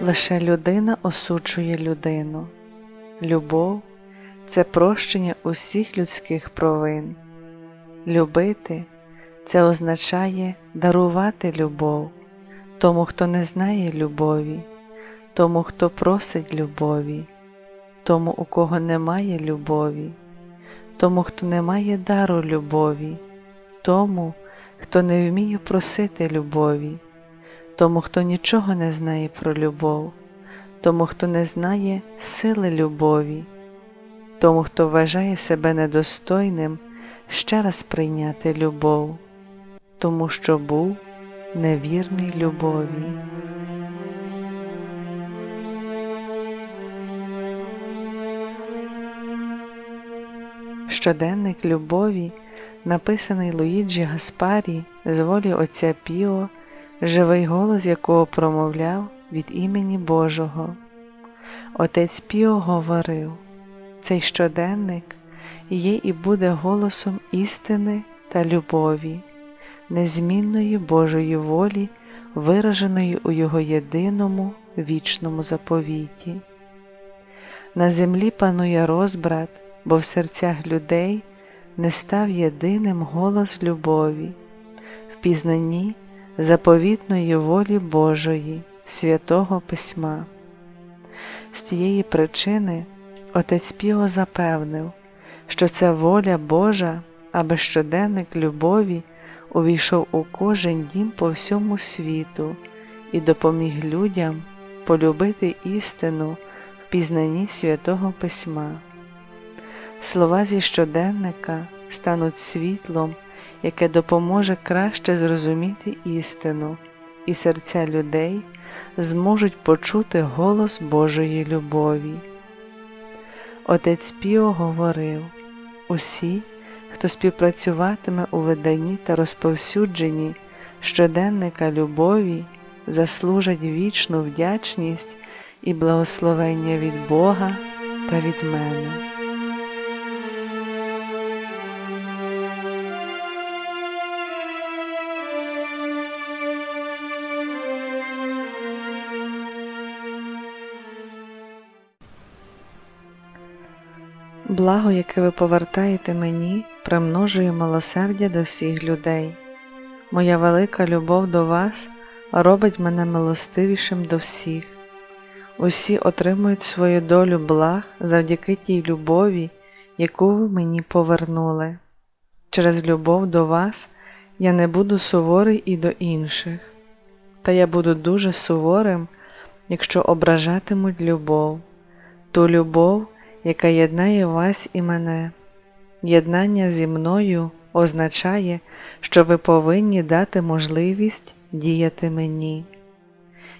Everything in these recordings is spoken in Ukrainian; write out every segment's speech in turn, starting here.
Лише людина осуджує людину. Любов це прощення усіх людських провин. Любити це означає дарувати любов тому, хто не знає любові, тому, хто просить любові, тому, у кого немає любові, тому, хто не має дару любові, тому, хто не вміє просити любові, тому, хто нічого не знає про любов, тому, хто не знає сили любові, тому, хто вважає себе недостойним ще раз прийняти любов, тому що був невірний любові. Щоденник любові, написаний Луїджі Гаспарі з волі Отця Піо, живий голос якого промовляв від імені Божого. Отець Піо говорив, цей щоденник є і буде голосом істини та любові, незмінної Божої волі, вираженої у Його єдиному вічному заповіті. На землі панує розбрат, бо в серцях людей не став єдиним голос любові, в пізнанні заповітної волі Божої, святого Письма. З тієї причини Отець Піо запевнив, що це воля Божа, аби щоденник любові увійшов у кожен дім по всьому світу і допоміг людям полюбити істину в пізнанні святого Письма. Слова зі щоденника стануть світлом, яке допоможе краще зрозуміти істину, і серця людей зможуть почути голос Божої любові. Отець Піо говорив усі, хто співпрацюватиме у виданні та розповсюдженні щоденника любові, заслужать вічну вдячність і благословення від Бога та від мене. Благо, яке ви повертаєте мені, примножує милосердя до всіх людей. Моя велика любов до вас робить мене милостивішим до всіх. Усі отримують свою долю благ завдяки тій любові, яку ви мені повернули. Через любов до вас я не буду суворий і до інших, та я буду дуже суворим, якщо ображатимуть любов, ту любов, яка єднає вас і мене. Єднання зі мною означає, що ви повинні дати можливість діяти мені.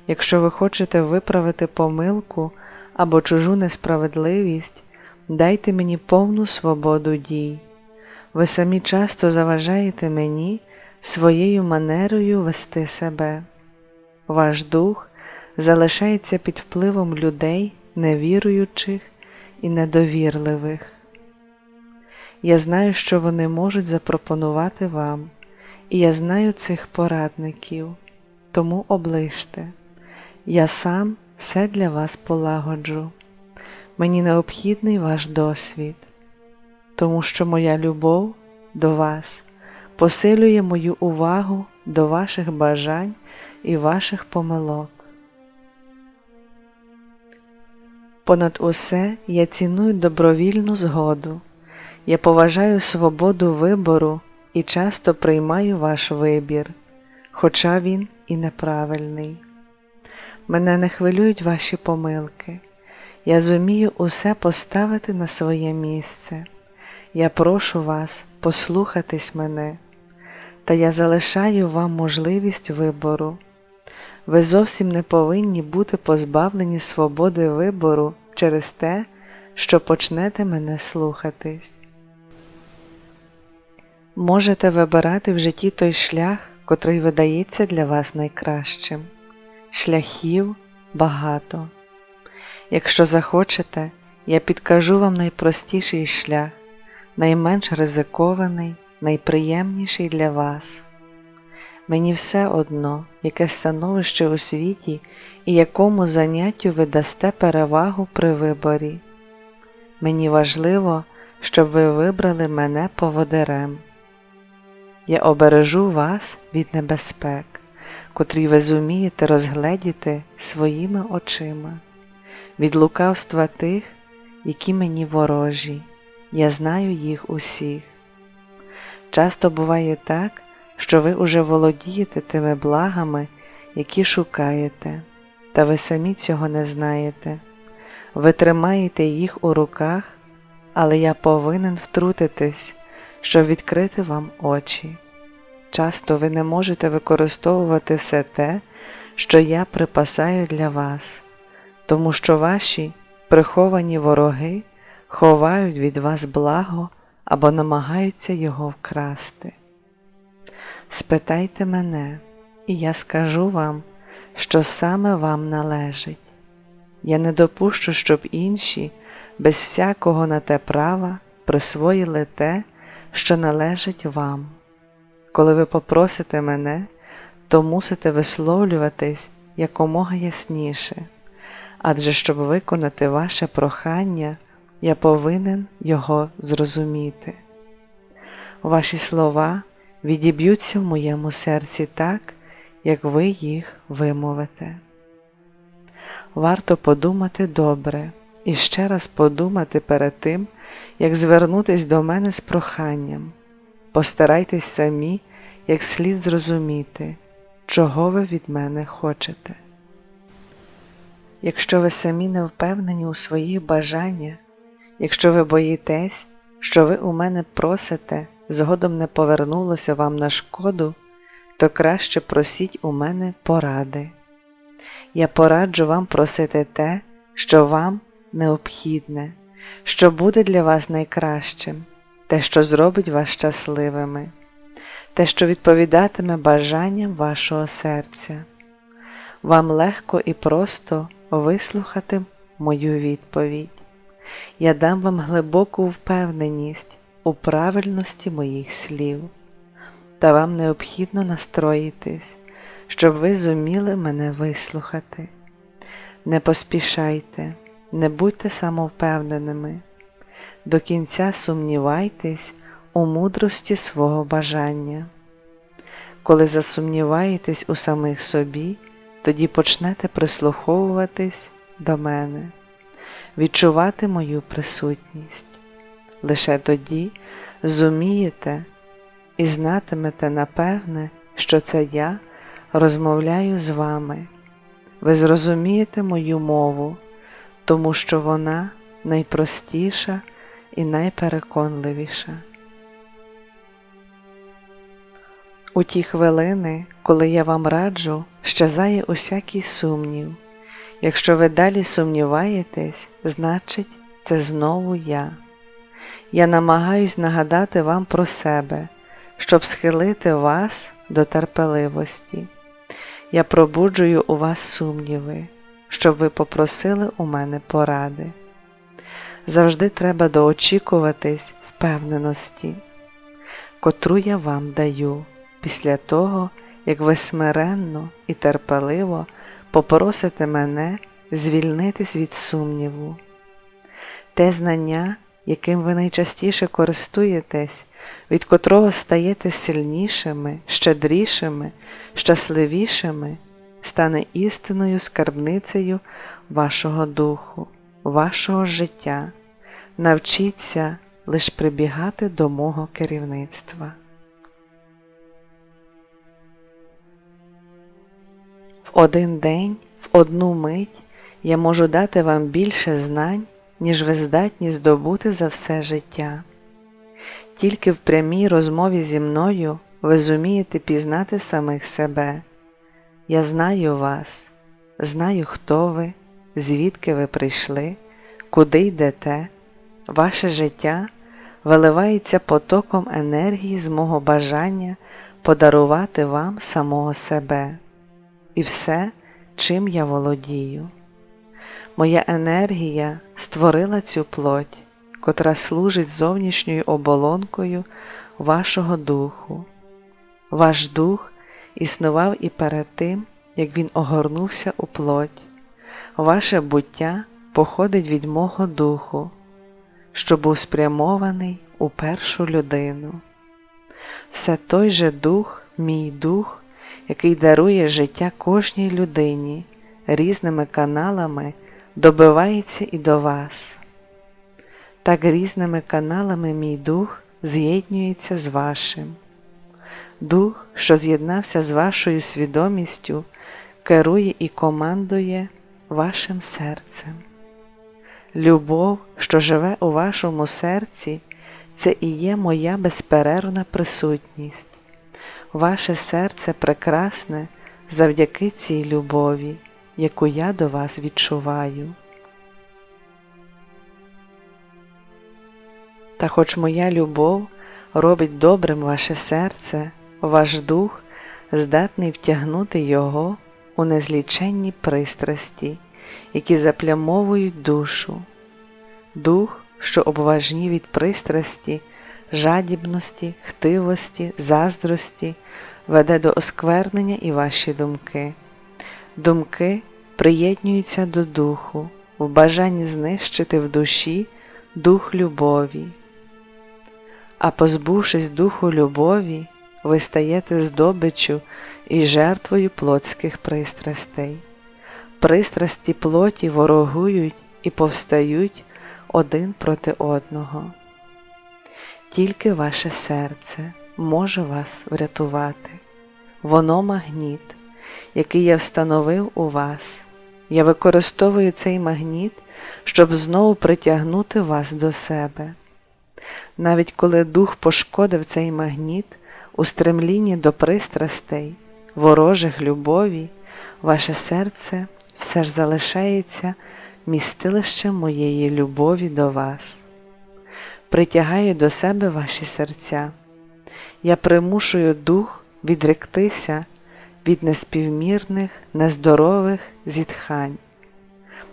Якщо ви хочете виправити помилку або чужу несправедливість, дайте мені повну свободу дій. Ви самі часто заважаєте мені своєю манерою вести себе. Ваш дух залишається під впливом людей, невіруючих і недовірливих. Я знаю, що вони можуть запропонувати вам, і я знаю цих порадників, тому оближте. Я сам все для вас полагоджу. Мені необхідний ваш досвід, тому що моя любов до вас посилює мою увагу до ваших бажань і ваших помилок. Понад усе я ціную добровільну згоду, я поважаю свободу вибору і часто приймаю ваш вибір, хоча він і неправильний. Мене не хвилюють ваші помилки, я зумію усе поставити на своє місце. Я прошу вас послухатись мене, та я залишаю вам можливість вибору. Ви зовсім не повинні бути позбавлені свободи вибору через те, що почнете мене слухатись. Можете вибирати в житті той шлях, котрий видається для вас найкращим. Шляхів багато. Якщо захочете, я підкажу вам найпростіший шлях, найменш ризикований, найприємніший для вас. Мені все одно, яке становище у світі і якому заняттю ви дасте перевагу при виборі. Мені важливо, щоб ви вибрали мене поводирем. Я обережу вас від небезпек, котрі ви зумієте розгледіти своїми очима, від лукавства тих, які мені ворожі, я знаю їх усіх. Часто буває так, що ви уже володієте тими благами, які шукаєте, та ви самі цього не знаєте. Ви тримаєте їх у руках, але я повинен втрутитись, щоб відкрити вам очі. Часто ви не можете використовувати все те, що я припасаю для вас, тому що ваші приховані вороги ховають від вас благо або намагаються його вкрасти. Спитайте мене, і я скажу вам, що саме вам належить. Я не допущу, щоб інші без всякого на те права присвоїли те, що належить вам. Коли ви попросите мене, то мусите висловлюватись якомога ясніше, адже щоб виконати ваше прохання, я повинен його зрозуміти. Ваші слова відіб'ються в моєму серці так, як ви їх вимовите. Варто подумати добре і ще раз подумати перед тим, як звернутись до мене з проханням. Постарайтесь самі, як слід зрозуміти, чого ви від мене хочете. Якщо ви самі не впевнені у своїх бажаннях, якщо ви боїтесь, що ви у мене просите, згодом не повернулося вам на шкоду, то краще просіть у мене поради. Я пораджу вам просити те, що вам необхідне, що буде для вас найкращим, те, що зробить вас щасливими, те, що відповідатиме бажанням вашого серця. Вам легко і просто вислухати мою відповідь. Я дам вам глибоку впевненість у правильності моїх слів, та вам необхідно настроїтись, щоб ви зуміли мене вислухати. Не поспішайте, не будьте самовпевненими, до кінця сумнівайтесь у мудрості свого бажання. Коли засумніваєтесь у самих собі, тоді почнете прислуховуватись до мене, відчувати мою присутність. Лише тоді зумієте і знатимете напевне, що це я розмовляю з вами. Ви зрозумієте мою мову, тому що вона найпростіша і найпереконливіша. У ті хвилини, коли я вам раджу, щезає усякий сумнів. Якщо ви далі сумніваєтесь, значить, це знову я. Я намагаюсь нагадати вам про себе, щоб схилити вас до терпеливості. Я пробуджую у вас сумніви, щоб ви попросили у мене поради. Завжди треба доочікуватись впевненості, котру я вам даю після того, як ви смиренно і терпеливо попросите мене звільнитись від сумніву. Те знання, яким ви найчастіше користуєтесь, від котрого стаєте сильнішими, щедрішими, щасливішими, стане істинною скарбницею вашого духу, вашого життя. Навчіться лише прибігати до мого керівництва. В один день, в одну мить я можу дати вам більше знань, ніж ви здатні здобути за все життя. Тільки в прямій розмові зі мною ви зумієте пізнати самих себе. Я знаю вас, знаю, хто ви, звідки ви прийшли, куди йдете, ваше життя виливається потоком енергії з мого бажання подарувати вам самого себе і все, чим я володію. Моя енергія створила цю плоть, котра служить зовнішньою оболонкою вашого духу. Ваш дух існував і перед тим, як він огорнувся у плоть. Ваше буття походить від мого духу, що був спрямований у першу людину. Все той же дух, мій дух, який дарує життя кожній людині, різними каналами добивається і до вас. Так різними каналами мій дух з'єднується з вашим. Дух, що з'єднався з вашою свідомістю, керує і командує вашим серцем. Любов, що живе у вашому серці, це і є моя безперервна присутність. Ваше серце прекрасне завдяки цій любові, яку я до вас відчуваю. Та хоч моя любов робить добрим ваше серце, ваш дух здатний втягнути його у незліченні пристрасті, які заплямовують душу, дух, що обважні від пристрасті, жадібності, хтивості, заздрості, веде до осквернення і ваші думки. Думки приєднуються до духу, в бажанні знищити в душі дух любові. А позбувшись духу любові, ви стаєте здобиччю і жертвою плотських пристрастей. Пристрасті плоті ворогують і повстають один проти одного. Тільки ваше серце може вас врятувати. Воно магніт, який я встановив у вас. Я використовую цей магніт, щоб знову притягнути вас до себе. Навіть коли дух пошкодив цей магніт у стремлінні до пристрастей, ворожих любові, ваше серце все ж залишається містилищем моєї любові до вас. Притягаю до себе ваші серця. Я примушую дух відректися від неспівмірних, нездорових зітхань.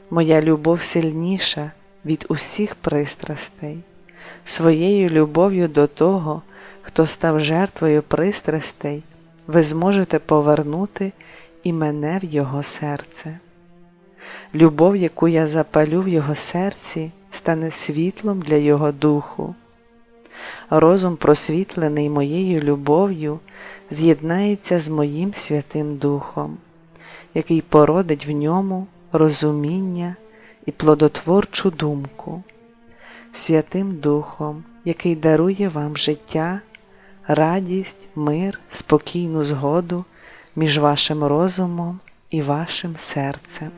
Моя любов сильніша від усіх пристрастей, своєю любов'ю до того, хто став жертвою пристрастей, ви зможете повернути і мене в Його серце. Любов, яку я запалю в Його серці, стане світлом для Його духу. Розум, просвітлений моєю любов'ю, з'єднається з моїм Святим Духом, який породить в ньому розуміння і плодотворчу думку, Святим Духом, який дарує вам життя, радість, мир, спокійну згоду між вашим розумом і вашим серцем.